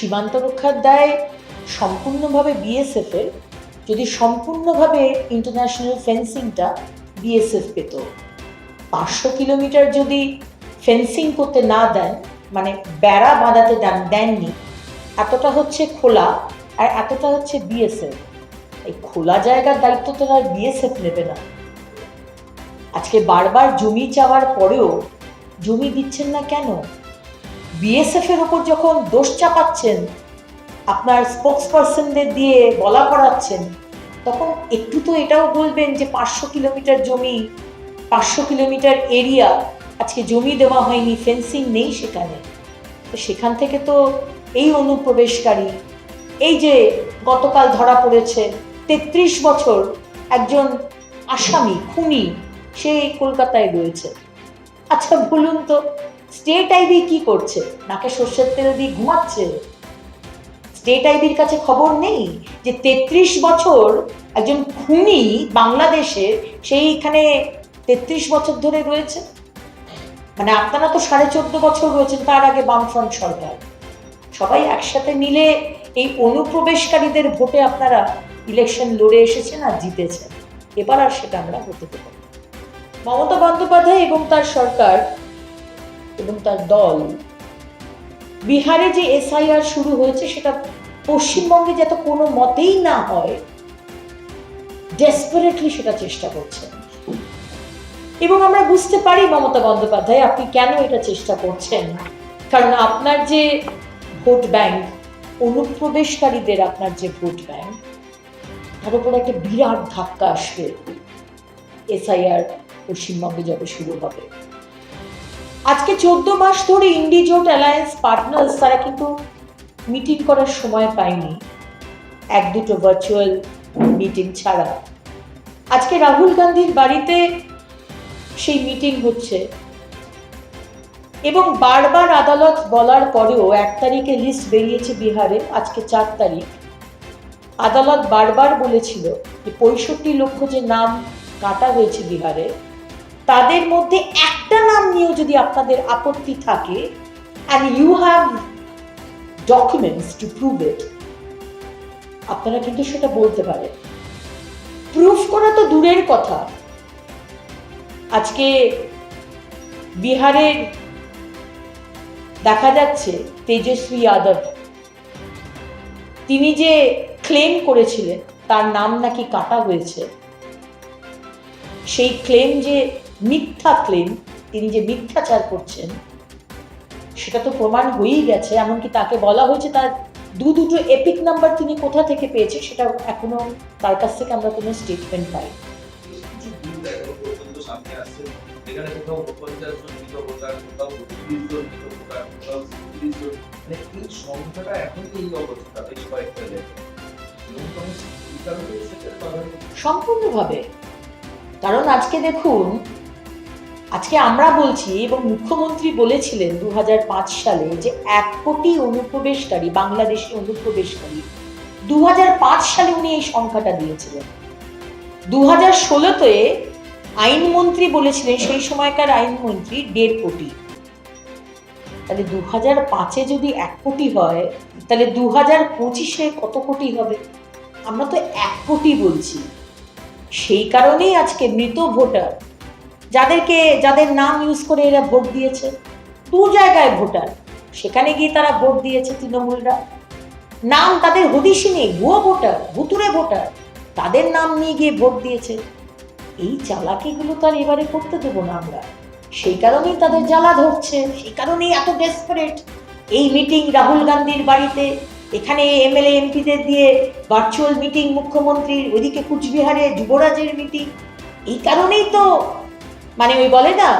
সীমান্ত রক্ষার দায় সম্পূর্ণভাবে বিএসএফের যদি সম্পূর্ণভাবে ইন্টারন্যাশনাল ফেন্সিংটা বিএসএফ পেত। পাঁচশো কিলোমিটার যদি ফেন্সিং করতে না দেন মানে বেড়া বাঁধাতে দেন, দেননি, এতটা হচ্ছে খোলা আর এতটা হচ্ছে বিএসএফ এই খোলা জায়গার দায়িত্ব তো আর বিএসএফ নেবে না। আজকে বারবার জমি চাওয়ার পরেও জমি দিচ্ছেন না কেন? বিএসএফ এর ওপর যখন দোষ চাপাচ্ছেন, আপনার স্পোক্স পার্সনদের দিয়ে বলা করাচ্ছেন, তখন একটু তো এটাও বলবেন যে পাঁচশো কিলোমিটার জমি, পাঁচশো কিলোমিটার এরিয়া, আজকে জমি দেওয়া হয়নি ফেন্সিং নেই সেখানে। তো সেখান থেকে তো এই অনুপ্রবেশকারী, এই যে গতকাল ধরা পড়েছে, তেত্রিশ বছর একজন আসামি, খুনি, সে কলকাতায় রয়েছে। আচ্ছা বলুন তো স্টেট আইবি কি করছে? নাকে সর্ষের তেল দিয়ে ঘুমাচ্ছে? স্টেট আইবির কাছে খবর নেই যে তেত্রিশ বছর একজন খুনি বাংলাদেশের সেইখানে তেত্রিশ বছর ধরে রয়েছে? মানে আপনারা তো সাড়ে চোদ্দ বছর রয়েছেন, তার আগে বামফ্রন্ট সরকার। সবাই একসাথে মিলে এই অনুপ্রবেশকারীদের ভোটে আপনারা ইলেকশন লড়ে এসেছেন আর জিতেছেন। এবার আর সেটা আমরা হতে না। মমতা বন্দ্যোপাধ্যায় এবং তার সরকার এবং তার দল, বিহারে যে এসআইআর শুরু হয়েছে সেটা পশ্চিমবঙ্গে যাতে কোনো মতেই না হয় ডেসপারেটলি সেটা চেষ্টা করছেন এবং আমরা বুঝতে পারি মমতা বন্দ্যোপাধ্যায়, আপনি কেন এটা চেষ্টা করছেন? কারণ আপনার যে ভোট ব্যাংক, অনুপ্রবেশকারীদের আপনার যে ভোট ব্যাংক, তার উপর একটা বিরাট ধাক্কা আসবে এসআইআর পশ্চিমবঙ্গে যবে শুরু হবে আজকে চোদ্দ মাস ধরে ইন্ডিজোট অ্যালায়েন্স পার্টনার্স তারা কিন্তু মিটিং করার সময় পায়নি। এক দুটো ভার্চুয়াল মিটিং ছাড়া। আজকে রাহুল গান্ধীর বাড়িতে সেই মিটিং হচ্ছে। এবং বারবার আদালত বলার পরেও এক তারিখে লিস্ট বেরিয়েছে বিহারে, আজকে চার তারিখ। আদালত বারবার বলেছিল যে পঁয়ষট্টি লক্ষ যে নাম কাটা হয়েছে বিহারে তাদের মধ্যে একটা নাম নিয়েও যদি আপনাদের আপত্তি থাকে and you have documents to prove it আপনারা কিন্তু সেটা বলতে পারেন। প্রুফ করা তো দূরের কথা। আজকে বিহারের দেখা যাচ্ছে তেজস্বী যাদব। তিনি যে ক্লেম করেছিলেন, তার নাম নাকি কাটা হয়েছে। সেই ক্লেম যে মিথ্যা ক্লেম তিনি যে মিথ্যাচার করছেন সেটা তো প্রমাণ হয়েই গেছে এমনকি তাকে বলা হয়েছে তার দু দুটো এপিক নাম্বার তিনি কোথা থেকে পেয়েছে সেটা এখনও তার কাছ থেকে আমরা কোনো স্টেটমেন্ট পাই। কিছু ভুল এখনও পর্যন্ত সামনে আসছে যেখানে কোথাও পঞ্চাশ জন মৃত ভোটার কোথাও তিরিশ জন মৃত ভোটার কোথাও তিরিশ জন মানে এই সংখ্যাটা এখন এই অবস্থা বেশ কয়েকটা জায়গায় এবং তখন এই কারণে সেটা স্বাভাবিক সম্পূর্ণভাবে। কারণ আজকে দেখুন আজকে আমরা বলছি এবং মুখ্যমন্ত্রী বলেছিলেন দু হাজার পাঁচ সালে যে এক কোটি অনুপ্রবেশকারী, বাংলাদেশি অনুপ্রবেশকারী দু হাজার পাঁচ সালে উনি এই সংখ্যাটা দিয়েছিলেন। দু হাজার ষোলোতে আইনমন্ত্রী বলেছিলেন, সেই সময়কার আইনমন্ত্রী দেড় কোটি। তাহলে দু হাজার পাঁচে যদি এক কোটি হয়, তাহলে দু হাজার পঁচিশে কত কোটি হবে? আমরা তো এক কোটি বলছি। সেই কারণেই আজকে মৃত ভোটার যাদেরকে, যাদের নাম ইউজ করে এরা ভোট দিয়েছে। দু জায়গায় ভোটার, সেখানে গিয়ে তারা ভোট দিয়েছে তৃণমূলরা। নাম তাদের হদিশই নেই, ভুয়ো ভোটার ভুতুরে ভোটার, তাদের নাম নিয়ে গিয়ে ভোট দিয়েছে। এই চালাকিগুলো তো আর এবারে করতে দেবো না আমরা। সেই কারণেই তাদের জ্বালা ধরছে, সেই কারণেই এত ডেসপারেট এই মিটিং রাহুল গান্ধীর বাড়িতে, এখানে এমএলএ, এমপিদের দিয়ে ভার্চুয়াল মিটিং মুখ্যমন্ত্রীর ওইদিকে কুচবিহারে যুবরাজের মিটিং এই কারণেই তো মানে ওই বলে না,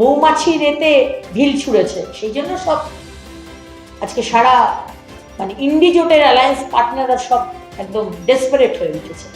মৌমাছি রেতে ভিল ছুঁড়েছে। সেই জন্য সব আজকে সারা মানে ইন্ডিজোটের অ্যালায়েন্স পার্টনাররা সব একদম ডেসপারেট হয়ে উঠেছে।